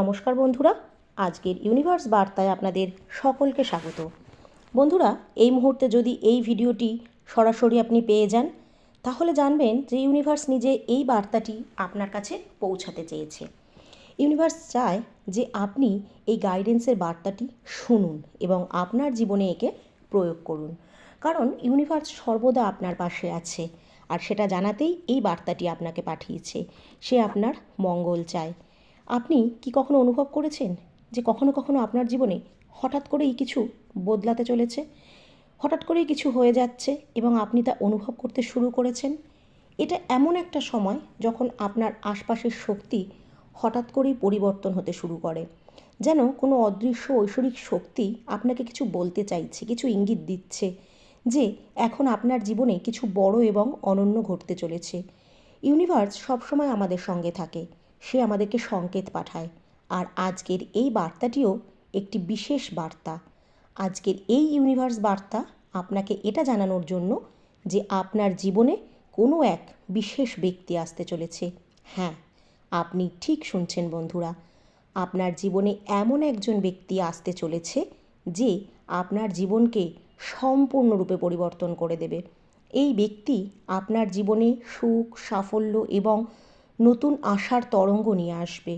নমস্কার বন্ধুরা, আজকের ইউনিভার্স বার্তায় আপনাদের সকলকে স্বাগত। বন্ধুরা, এই মুহূর্তে যদি এই ভিডিওটি সরাসরি আপনি পেয়ে যান, তাহলে জানবেন যে ইউনিভার্স নিজে এই বার্তাটি আপনার কাছে পৌঁছাতে চেয়েছে। ইউনিভার্স চায় যে আপনি এই গাইডেন্সের বার্তাটি শুনুন এবং আপনার জীবনে একে প্রয়োগ করুন। কারণ ইউনিভার্স সর্বদা আপনার পাশে আছে, আর সেটা জানাতেই এই বার্তাটি আপনাকে পাঠিয়েছে। সে আপনার মঙ্গল চায়। আপনি কি কখনো অনুভব করেছেন যে কখনো কখনো আপনার জীবনে হঠাৎ করেই কিছু বদলাতে চলেছে? হঠাৎ করেই কিছু হয়ে যাচ্ছে এবং আপনি তা অনুভব করতে শুরু করেছেন? এটা এমন একটা সময় যখন আপনার আশপাশের শক্তি হঠাৎ করেই পরিবর্তন হতে শুরু করে। যেন কোনো অদৃশ্য ঐশ্বরিক শক্তি আপনাকে কিছু বলতে চাইছে, কিছু ইঙ্গিত দিচ্ছে যে এখন আপনার জীবনে কিছু বড় এবং অনন্য ঘটতে চলেছে। ইউনিভার্স সবসময় আমাদের সঙ্গে থাকে। সে আমাদেরকে সংকেত পাঠায়। আর আজকের এই বার্তাটিও একটি বিশেষ বার্তা। আজকের এই ইউনিভার্স বার্তা আপনাকে এটা জানানোর জন্য যে আপনার জীবনে কোনো এক বিশেষ ব্যক্তি আসতে চলেছে। হ্যাঁ আপনি ঠিক শুনছেন বন্ধুরা, আপনার জীবনে এমন একজন ব্যক্তি আসতে চলেছে যে আপনার জীবনকে সম্পূর্ণরূপে পরিবর্তন করে দেবে। এই ব্যক্তি আপনার জীবনে সুখ, সাফল্য এবং নতুন আশার তরঙ্গ নিয়ে আসবে।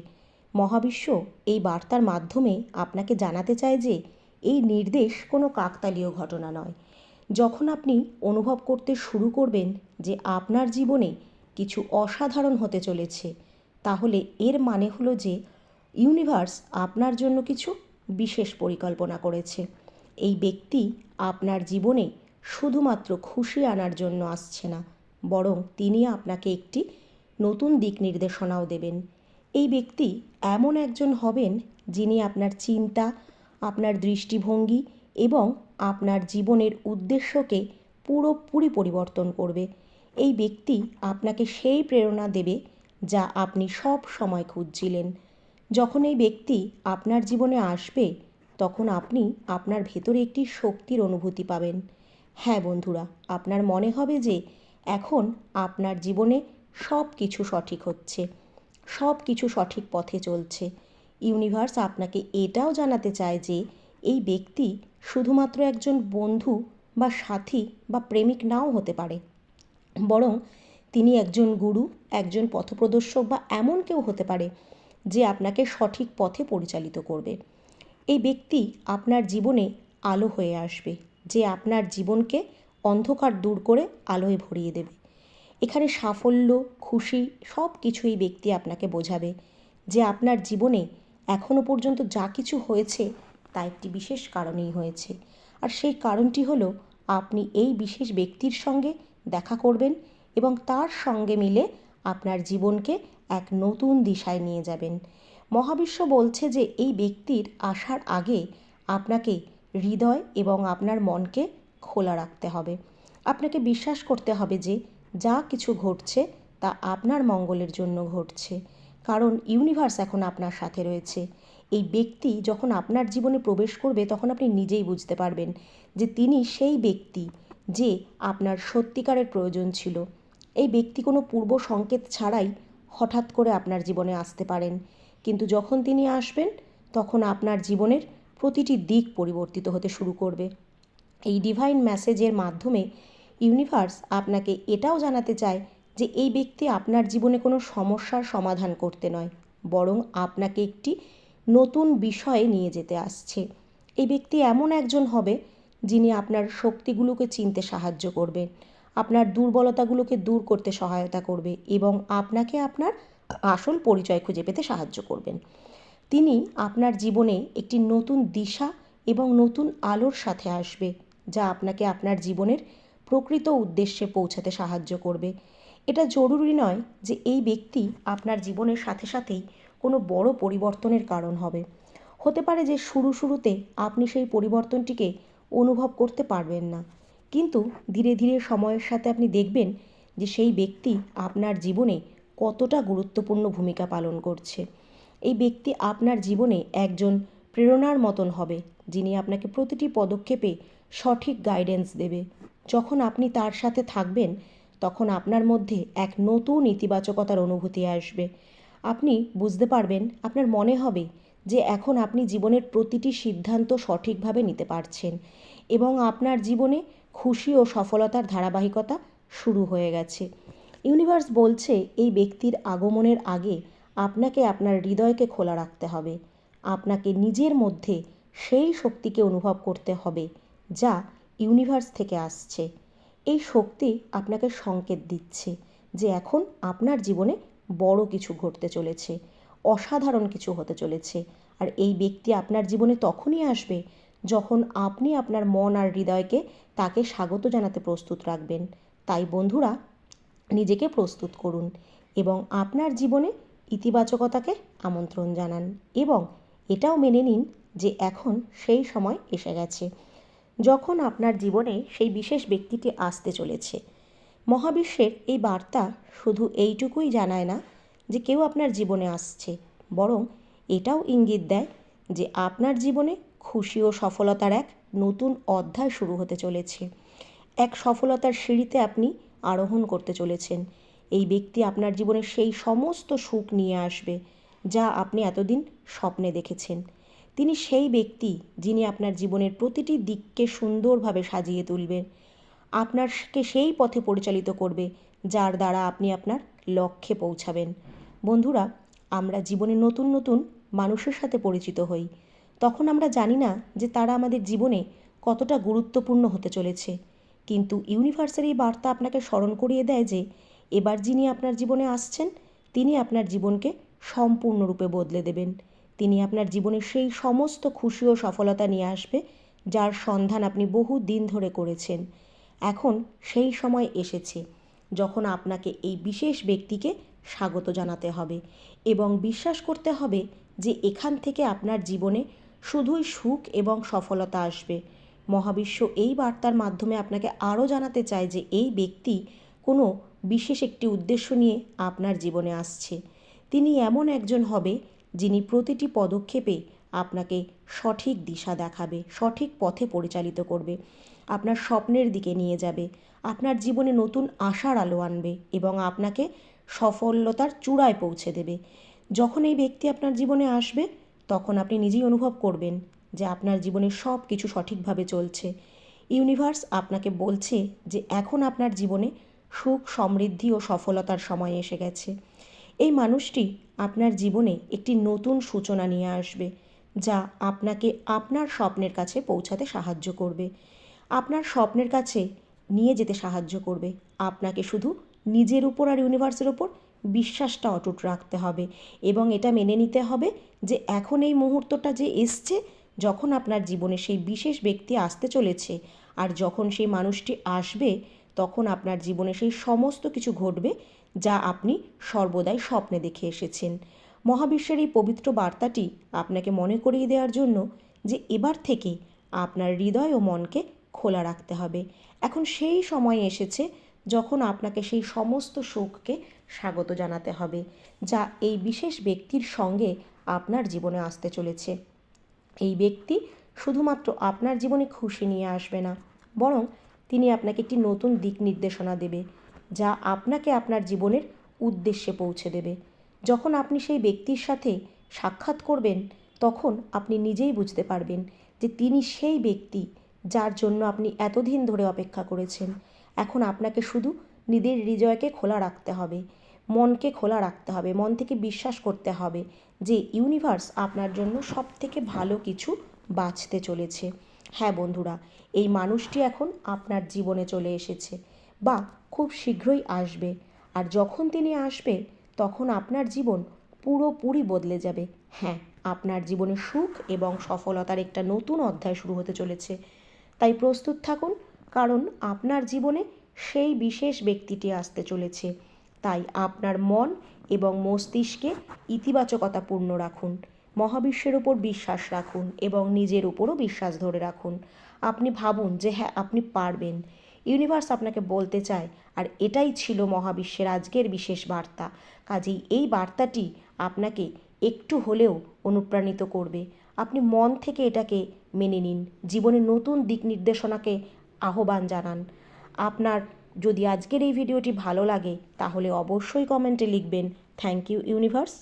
মহাবিশ্ব এই বার্তার মাধ্যমে আপনাকে জানাতে চায় যে, এই নির্দেশ কোনো কাকতালীয় ঘটনা নয়। যখন আপনি অনুভব করতে শুরু করবেন যে আপনার জীবনে কিছু অসাধারণ হতে চলেছে, তাহলে এর মানে হলো যে ইউনিভার্স আপনার জন্য কিছু বিশেষ পরিকল্পনা করেছে। এই ব্যক্তি আপনার জীবনে শুধুমাত্র খুশি আনার জন্য আসছে না, বরং তিনি আপনাকে একটি নতুন দিক নির্দেশনাও দেবেন। এই ব্যক্তি এমন একজন হবেন যিনি আপনার চিন্তা, আপনার দৃষ্টিভঙ্গি এবং আপনার জীবনের উদ্দেশ্যকে পুরোপুরি পরিবর্তন করবে। এই ব্যক্তি আপনাকে সেই প্রেরণা দেবে যা আপনি সব সময় খুঁজছিলেন। যখন এই ব্যক্তি আপনার জীবনে আসবে, তখন আপনি আপনার ভেতরে একটি শক্তির অনুভূতি পাবেন। হ্যাঁ বন্ধুরা, আপনার মনে হবে যে এখন আপনার জীবনে সব কিছু সঠিক হচ্ছে সব কিছু সঠিক পথে চলছে। ইউনিভার্স আপনাকে এটাও জানাতে চায় যে, এই ব্যক্তি শুধুমাত্র একজন বন্ধু বা সাথী বা প্রেমিক নাও হতে পারে। বরং তিনি একজন গুরু, একজন পথপ্রদর্শক বা এমন কেউ হতে পারে যে আপনাকে সঠিক পথে পরিচালিত করবে। এই ব্যক্তি আপনার জীবনে আলো হয়ে আসবে, যে আপনার জীবনকে অন্ধকার দূর করে আলোয় ভরিয়ে দেবে। এখানে সাফল্য, খুশি সব কিছু এই ব্যক্তি আপনাকে বোঝাবে যে আপনার জীবনে এখনও পর্যন্ত যা কিছু হয়েছে তা একটি বিশেষ কারণেই হয়েছে। আর সেই কারণটি হলো আপনি এই বিশেষ ব্যক্তির সঙ্গে দেখা করবেন এবং তার সঙ্গে মিলে আপনার জীবনকে এক নতুন দিশায় নিয়ে যাবেন। মহাবিশ্ব বলছে যে এই ব্যক্তির আসার আগে আপনাকে হৃদয় এবং আপনার মনকে খোলা রাখতে হবে। আপনাকে বিশ্বাস করতে হবে যে যা কিছু ঘটছে তা আপনার মঙ্গলের জন্য ঘটছে। কারণ ইউনিভার্স এখন আপনার সাথে রয়েছে। এই ব্যক্তি যখন আপনার জীবনে প্রবেশ করবে, তখন আপনি নিজেই বুঝতে পারবেন যে তিনি সেই ব্যক্তি যে আপনার সত্যিকারের প্রয়োজন ছিল। এই ব্যক্তি কোনো পূর্ব সংকেত ছাড়াই হঠাৎ করে আপনার জীবনে আসতে পারেন। কিন্তু যখন তিনি আসবেন, তখন আপনার জীবনের প্রতিটি দিক পরিবর্তিত হতে শুরু করবে। এই ডিভাইন মেসেজের মাধ্যমে ইউনিভার্স আপনাকে এটাও জানাতে চায় যে এই ব্যক্তি আপনার জীবনে কোনো সমস্যার সমাধান করতে নয়, বরং আপনাকে একটি নতুন বিষয়ে নিয়ে যেতে আসছে। এই ব্যক্তি এমন একজন হবে যিনি আপনার শক্তিগুলোকে চিনতে সাহায্য করবে, আপনার দুর্বলতাগুলোকে দূর করতে সহায়তা করবে এবং আপনাকে আপনার আসল পরিচয় খুঁজে পেতে সাহায্য করবেন। তিনি আপনার জীবনে একটি নতুন দিশা এবং নতুন আলোর সাথে আসবে, যা আপনাকে আপনার জীবনের প্রকৃত উদ্দেশ্যে পৌঁছাতে সাহায্য করবে। এটা জরুরি নয় যে এই ব্যক্তি আপনার জীবনের সাথে সাথেই কোনো বড় পরিবর্তনের কারণ হবে। হতে পারে যে শুরু শুরুতে আপনি সেই পরিবর্তনটিকে অনুভব করতে পারবেন না। কিন্তু ধীরে ধীরে সময়ের সাথে আপনি দেখবেন যে সেই ব্যক্তি আপনার জীবনে কতটা গুরুত্বপূর্ণ ভূমিকা পালন করছে। এই ব্যক্তি আপনার জীবনে একজন প্রেরণার মতন হবে, যিনি আপনাকে প্রতিটি পদক্ষেপে সঠিক গাইডেন্স দেবে। যখন আপনি তার সাথে থাকবেন, তখন আপনার মধ্যে এক নতুন ইতিবাচকতার অনুভূতি আসবে। আপনি বুঝতে পারবেন, আপনার মনে হবে যে এখন আপনি জীবনের প্রতিটি সিদ্ধান্ত সঠিকভাবে নিতে পারছেন এবং আপনার জীবনে খুশি ও সফলতার ধারাবাহিকতা শুরু হয়ে গেছে। ইউনিভার্স বলছে, এই ব্যক্তির আগমনের আগে আপনাকে আপনার হৃদয়কে খোলা রাখতে হবে। আপনাকে নিজের মধ্যে সেই শক্তিকে অনুভব করতে হবে যা ইউনিভার্স থেকে আসছে। এই শক্তি আপনাকে সংকেত দিচ্ছে যে এখন আপনার জীবনে বড় কিছু ঘটতে চলেছে, অসাধারণ কিছু হতে চলেছে। আর এই ব্যক্তি আপনার জীবনে তখনই আসবে যখন আপনি আপনার মন আর হৃদয়কে তাকে স্বাগত জানাতে প্রস্তুত রাখবেন। তাই বন্ধুরা, নিজেকে প্রস্তুত করুন এবং আপনার জীবনে ইতিবাচকতাকে আমন্ত্রণ জানান এবং এটাও মেনে নিন যে এখন সেই সময় এসে গেছে। যখন আপনার জীবনে সেই বিশেষ ব্যক্তিটি আসতে চলেছে। মহাবিশ্বের এই বার্তা শুধু এইটুকুই জানায় না যে কেউ আপনার জীবনে আসছে, বরং এটাও ইঙ্গিত দেয় যে আপনার জীবনে খুশি ও সফলতার এক নতুন অধ্যায় শুরু হতে চলেছে। এক সফলতার সিঁড়িতে আপনি আরোহণ করতে চলেছেন। এই ব্যক্তি আপনার জীবনে সেই সমস্ত সুখ নিয়ে আসবে যা আপনি এতদিন স্বপ্নে দেখেছেন। তিনি সেই ব্যক্তি যিনি আপনার জীবনের প্রতিটি দিককে সুন্দরভাবে সাজিয়ে তুলবেন আপনারকে সেই পথে পরিচালিত করবে, যার দ্বারা আপনি আপনার লক্ষ্যে পৌঁছাবেন। বন্ধুরা, আমরা জীবনে নতুন নতুন মানুষের সাথে পরিচিত হই। তখন আমরা জানি না যে তারা আমাদের জীবনে কতটা গুরুত্বপূর্ণ হতে চলেছে। কিন্তু ইউনিভার্সের এই বার্তা আপনাকে স্মরণ করিয়ে দেয় যে, এবার যিনি আপনার জীবনে আসছেন, তিনি আপনার জীবনকে সম্পূর্ণরূপে বদলে দেবেন। তিনি আপনার জীবনে সেই সমস্ত খুশি ও সফলতা নিয়ে আসবে, যার সন্ধান আপনি বহু দিন ধরে করেছেন। এখন সেই সময় এসেছে, যখন আপনাকে এই বিশেষ ব্যক্তিকে স্বাগত জানাতে হবে এবং বিশ্বাস করতে হবে যে এখান থেকে আপনার জীবনে শুধুই সুখ এবং সফলতা আসবে। মহাবিশ্ব এই বার্তার মাধ্যমে আপনাকে আরও জানাতে চায় যে এই ব্যক্তি কোনো বিশেষ একটি উদ্দেশ্য নিয়ে আপনার জীবনে আসছে। তিনি এমন একজন হবে যিনি প্রতিটি পদক্ষেপে আপনাকে সঠিক দিশা দেখাবে, সঠিক পথে পরিচালিত করবে। আপনার স্বপ্নের দিকে নিয়ে যাবে, আপনার জীবনে নতুন আশার আলো আনবে এবং আপনাকে সফলতার চূড়ায় পৌঁছে দেবে। যখন এই ব্যক্তি আপনার জীবনে আসবে, তখন আপনি নিজেই অনুভব করবেন যে আপনার জীবনে সব কিছু সঠিকভাবে চলছে। ইউনিভার্স আপনাকে বলছে যে, এখন আপনার জীবনে সুখ, সমৃদ্ধি ও সফলতার সময় এসে গেছে। এই মানুষটি আপনার জীবনে একটি নতুন সূচনা নিয়ে আসবে, যা আপনাকে আপনার স্বপ্নের কাছে পৌঁছাতে সাহায্য করবে। আপনার স্বপ্নের কাছে নিয়ে যেতে সাহায্য করবে। আপনাকে শুধু নিজের উপর আর ইউনিভার্সের উপর বিশ্বাসটা অটুট রাখতে হবে এবং এটা মেনে নিতে হবে যে এখন এই মুহূর্তটা যে এসছে, যখন আপনার জীবনে সেই বিশেষ ব্যক্তি আসতে চলেছে আর যখন সেই মানুষটি আসবে তখন আপনার জীবনে সেই সমস্ত কিছু ঘটবে যা আপনি সর্বদাই স্বপ্নে দেখে এসেছেন। মহাবিশ্বের এই পবিত্র বার্তাটি আপনাকে মনে করিয়ে দেওয়ার জন্য যে এবার থেকে আপনার হৃদয় ও মনকে খোলা রাখতে হবে। এখন সেই সময় এসেছে যখন আপনাকে সেই সমস্ত সুখকে স্বাগত জানাতে হবে, যা এই বিশেষ ব্যক্তির সঙ্গে আপনার জীবনে আসতে চলেছে। এই ব্যক্তি শুধুমাত্র আপনার জীবনে খুশি নিয়ে আসবে না, বরং তিনি আপনাকে একটি নতুন দিক নির্দেশনা দেবে, যা আপনাকে আপনার জীবনের উদ্দেশ্যে পৌঁছে দেবে। যখন আপনি সেই ব্যক্তির সাথে সাক্ষাৎ করবেন, তখন আপনি নিজেই বুঝতে পারবেন যে তিনি সেই ব্যক্তি যার জন্য আপনি এতদিন ধরে অপেক্ষা করেছেন। এখন আপনাকে শুধু নিজের হৃদয়কে খোলা রাখতে হবে, মনকে খোলা রাখতে হবে, মন থেকে বিশ্বাস করতে হবে যে ইউনিভার্স আপনার জন্য সব থেকে ভালো কিছু বাঁচতে চলেছে। হ্যাঁ বন্ধুরা, এই মানুষটি এখন আপনার জীবনে চলে এসেছে বা খুব শীঘ্রই আসবে। আর যখন তিনি আসবে, তখন আপনার জীবন পুরোপুরি বদলে যাবে। হ্যাঁ আপনার জীবনে সুখ এবং সফলতার একটা নতুন অধ্যায় শুরু হতে চলেছে। তাই প্রস্তুত থাকুন, কারণ আপনার জীবনে সেই বিশেষ ব্যক্তিটি আসতে চলেছে। তাই আপনার মন এবং মস্তিষ্কে ইতিবাচকতাপূর্ণ রাখুন। মহাবিশ্বের উপর বিশ্বাস রাখুন এবং নিজের উপরও বিশ্বাস ধরে রাখুন। আপনি ভাবুন যে হ্যাঁ আপনি পারবেন। ইউনিভার্স আপনাকে বলতে চায়, আর এটাই ছিল মহাবিশ্বের আজকের বিশেষ বার্তা। কাজেই এই বার্তাটি আপনাকে একটু হলেও অনুপ্রাণিত করবে। আপনি মন থেকে এটাকে মেনে নিন। জীবনে নতুন দিক নির্দেশনাকে আহ্বান জানান। আপনার যদি আজকের এই ভিডিওটি ভালো লাগে, তাহলে অবশ্যই কমেন্টে লিখবেন, থ্যাংক ইউ ইউনিভার্স।